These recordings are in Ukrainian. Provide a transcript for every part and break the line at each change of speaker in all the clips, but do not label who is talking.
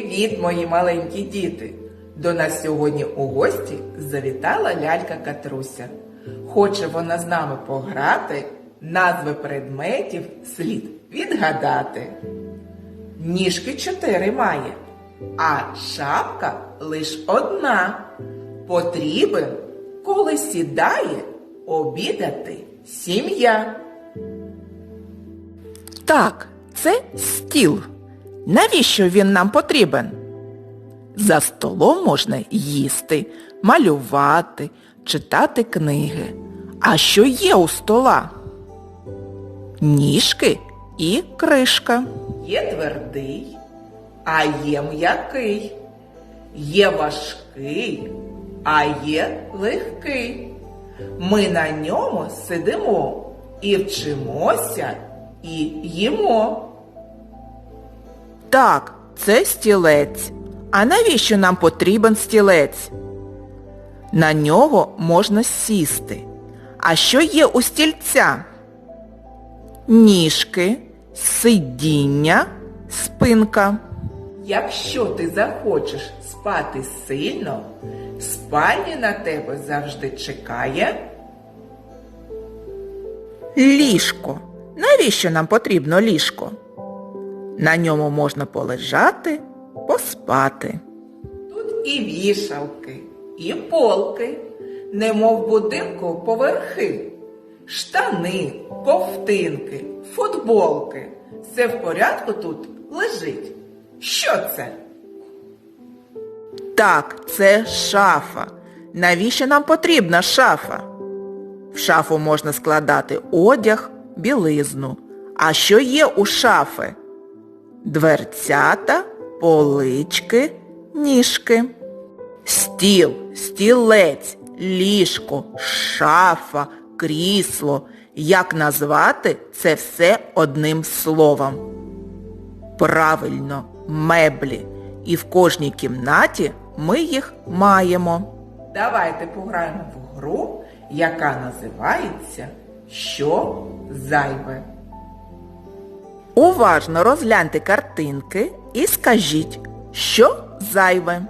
Привіт, мої маленькі діти! До нас сьогодні у гості завітала лялька Катруся. Хоче вона з нами пограти, назви предметів слід відгадати. Ніжки чотири має, а шапка лиш одна. Потрібен, коли сідає, обідати сім'я.
Так, це стіл. Навіщо він нам потрібен? За столом можна їсти, малювати, читати книги. А що є у стола? Ніжки і кришка.
Є твердий, а є м'який, є важкий, а є легкий. Ми на ньому сидимо і вчимося, і їмо.
Так, це стілець. А навіщо нам потрібен стілець? На нього можна сісти. А що є у стільця? Ніжки, сидіння, спинка.
Якщо ти захочеш спати сильно, спальня на тебе завжди чекає.
Ліжко. Навіщо нам потрібно ліжко? На ньому можна полежати, поспати.
Тут і вішалки, і полки, немов будинку поверхи, штани, ковтинки, футболки. Все в порядку тут лежить. Що це?
Так, це шафа. Навіщо нам потрібна шафа? В шафу можна складати одяг, білизну. А що є у шафи? Дверцята, полички, ніжки. Стіл, стілець, ліжко, шафа, крісло. Як назвати це все одним словом? Правильно, меблі. І в кожній кімнаті ми їх маємо.
Давайте пограємо в гру, яка називається Що зайве.
Уважно розгляньте картинки і скажіть, що зайве.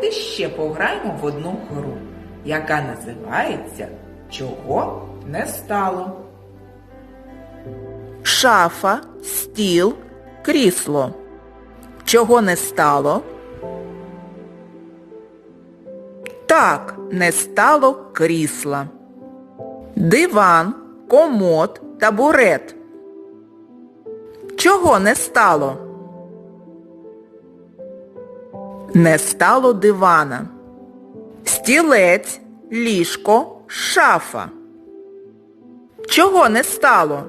Давайте ще пограємо в одну гру, яка називається Чого не стало.
Шафа, стіл, крісло. Чого не стало? Так, не стало крісла. Диван, комод, табурет. Чого не стало? Не стало дивана. Стілець, ліжко, шафа. Чого не стало?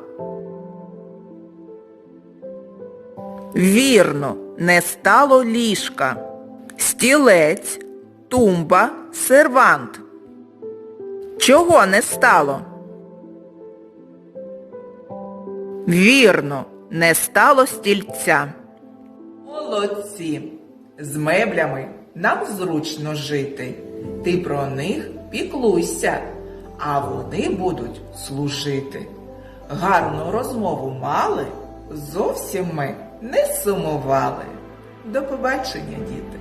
Вірно, не стало ліжка. Стілець, тумба, сервант. Чого не стало? Вірно, не стало стільця.
Молодці! З меблями нам зручно жити. Ти про них піклуйся, а вони будуть служити. Гарну розмову мали, зовсім ми не сумували. До побачення, діти!